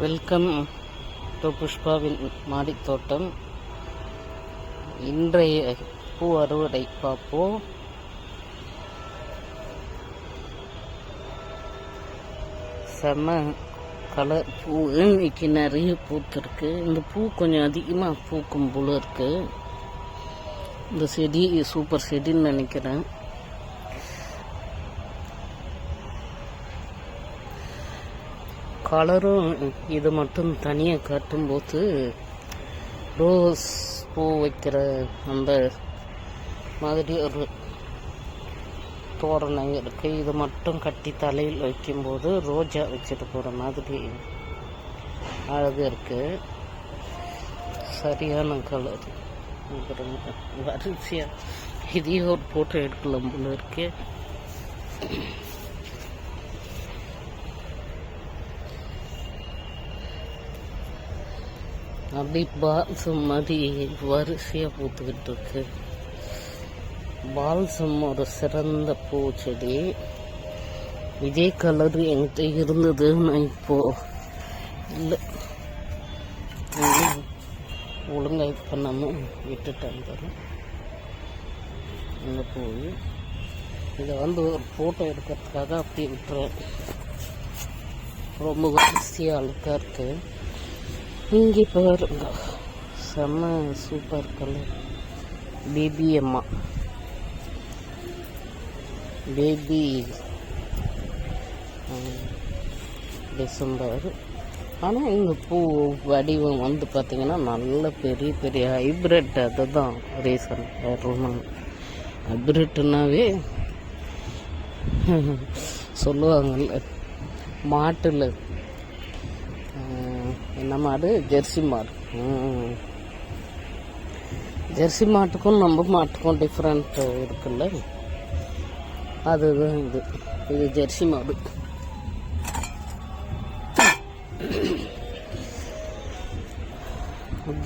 Welcome to புஷ்பாவின் மாடித் தோட்டம் இன்றைய பூ அறுவடை பார்ப்போம். செம கலர் பூ இன்னைக்கு நிறைய பூத்திருக்கு. இந்த பூ கொஞ்சம் அதிகமாக பூக்கும் போல இருக்குது இந்த செடி சூப்பர் செடின்னு நினைக்கிறேன். கலரும் இது மட்டும் தனியாக காட்டும்போது ரோஸ் பூ வைக்கிற அந்த மாதிரி ஒரு தோரணம் இருக்குது இது மட்டும் கட்டி தலையில் வைக்கும்போது ரோஜா வச்சுட்டு போகிற மாதிரி அழகு இருக்குது சரியான கலர். வரிசையாக இதையும் ஒரு ஃபோட்டோ எடுக்கலாம் போல இருக்கு. அப்படி பால்சம் மாதிரி வரிசையாக பூத்துக்கிட்டு இருக்கு. பால்சம் ஒரு சிறந்த பூச்செடி. இதே கலர் என்கிட்ட இருந்தது நான் இப்போ இல்லை. ஒழுங்காக பண்ணாமல் விட்டுட்டேன் பாரு இந்த பூ இதை வந்து ஒரு ஃபோட்டோ எடுக்கிறதுக்காக அப்படியே விட்டுறேன். ரொம்ப வரிசையாக அழுக்காக இருக்குது இங்கே பாருங்க செம்ம சூப்பர் கலர் பேபி அம்மா. பேபி டிசம்பர் ஆனால் இந்த பூ வடிவம் வந்து பார்த்தீங்கன்னா நல்ல பெரிய பெரிய ஹைப்ரிட் அதுதான். ரீசன் வேறு ஹைப்ரிட்னாவே சொல்லுவாங்கல்ல மாட்டில் என்ன மாடு? ஜெர்சி மாடு. ஜெர்சி மாட்டுக்கும் நம்ம மாட்டுக்கும் டிஃப்ரெண்ட் இருக்குல்ல? அதுதான் இது இது. ஜெர்சி மாடு.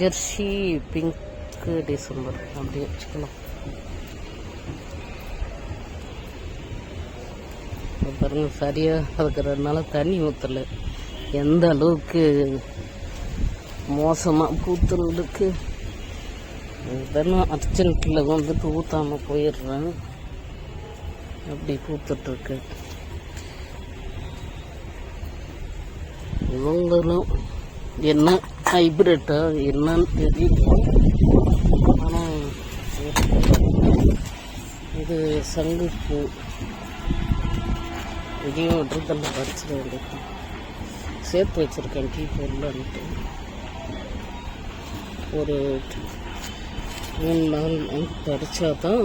Jersey pink December. அப்படி வச்சுக்கலாம். பாருங்கள் பாருங்க இருக்கிறதுனால தண்ணி ஊற்றலை எந்த அளவுக்கு மோசமாக பூத்துருக்கு தினம் அர்ஜென்ட்டில் வந்துட்டு ஊற்றாமல் போயிடுறேன். அப்படி பூத்துட்ருக்கு இவங்களும் என்ன ஹைப்ரிட்டா என்னன்னு தெரியல. ஆனால் இது சங்குப்பூ இதையும் விட்டுறதில்ல பறிச்சிட வேண்டியது சேர்த்து வச்சுருக்கேன் டீ போடலான்ட்டு ஒரு மூணு நாள் பறிச்சா தான்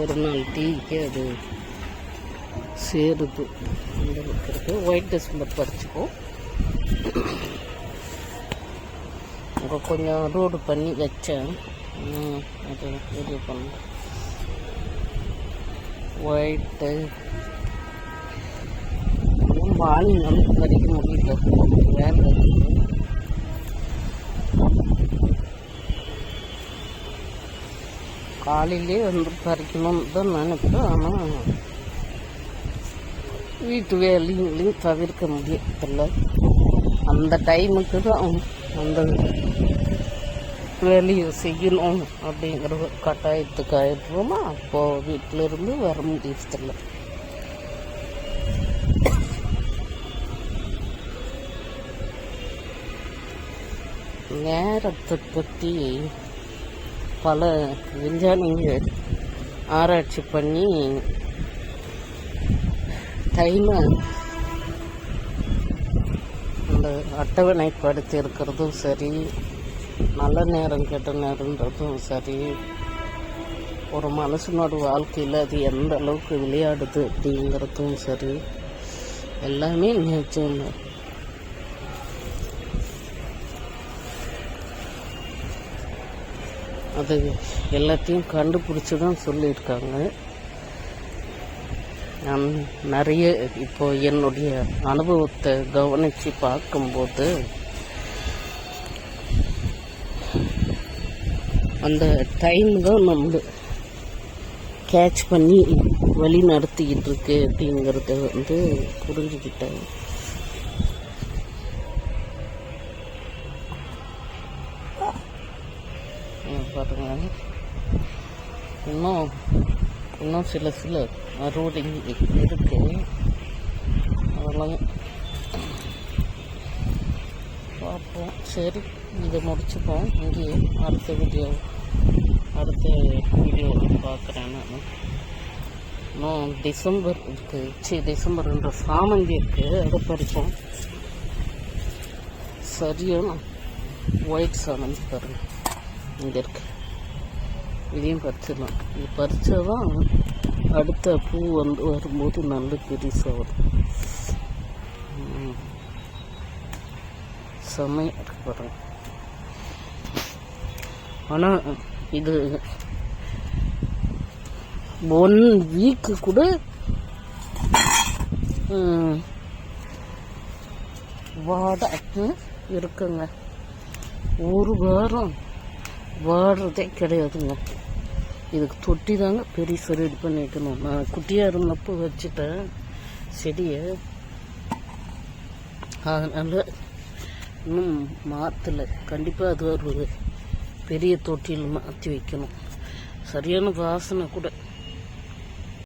ஒரு நாள் டீக்கே அது சேருது. அந்த இருக்கிறது ஒயிட் டிசம்பர் பறிச்சுப்போம் அங்கே கொஞ்சம் ரோடு பண்ணி வச்சேன். அது இது பண்ண ஒயிட்டு. வாங்கி நமக்கு முடியல. வேலை காலையிலே வந்து பறிக்கணும்னு தான் நினைப்பேன் ஆனால் வீட்டு வேலைங்களையும் தவிர்க்க முடியல அந்த டைமுக்கு தான் அந்த வேலையை செய்யணும் அப்படிங்கிற ஒரு கட்டாயத்துக்கு ஆயிடுறோமா அப்போ வீட்டில இருந்து வர முடியல நேரத்தை பற்றி பல விஞ்ஞானிகள் ஆராய்ச்சி பண்ணி டைமை அந்த அட்டவணைப்படுத்தி இருக்கிறதும் சரி நல்ல நேரம் கெட்ட நேரன்றதும் சரி ஒரு மனுஷனோட வாழ்க்கையில் அது எந்த அளவுக்கு விளையாடுது அப்படிங்கிறதும் சரி எல்லாமே நிஜம் அது எல்லாத்தையும் கண்டுபிடிச்சி தான் சொல்லியிருக்காங்க. நான் நிறைய இப்போ என்னுடைய அனுபவத்தை கவனித்து பார்க்கும்போது அந்த டைம் தான் நம்ம கேட்ச் பண்ணி வழி நடத்திக்கிட்டு இருக்கு அப்படிங்கிறத வந்து புரிஞ்சுக்கிட்டேன். பார்த்துக்கோங்க. இன்னும் இன்னும் சில சில அறுவடை இருக்கு. அதெல்லாம் பார்ப்போம். சரி இதை முடிச்சுப்போம். இங்கே அடுத்த வீடியோ அடுத்த வீடியோ பார்க்குறேன் நான். இன்னும் டிசம்பர் இருக்குது சரி டிசம்பர்ன்ற சாமந்தி இருக்குது அதை பறிப்போம். சரியான ஒயிட் சாமந்தி பாருங்கள் இங்கே இருக்கு. இதையும் பறிச்சிடலாம். இது பறித்தா தான் அடுத்த பூ வந்து வரும்போது நல்ல பெருசாக வரும். செம்மையாக இருக்கு ஆனால் இது ஒன் வீக்கு கூட வாடகை இருக்குங்க. ஒரு வாரம். வாடுறதே கிடையாதுங்க. இதுக்கு தொட்டி தாங்க பெருசாக ரெடி பண்ணி வைக்கணும் நான் குட்டியாக இருந்தப்போ வச்சுட்டேன் செடியை. அதனால் இன்னும் மாற்றலை கண்டிப்பாக அது ஒரு பெரிய தொட்டியில் மாற்றி வைக்கணும். சரியான வாசனை கூட.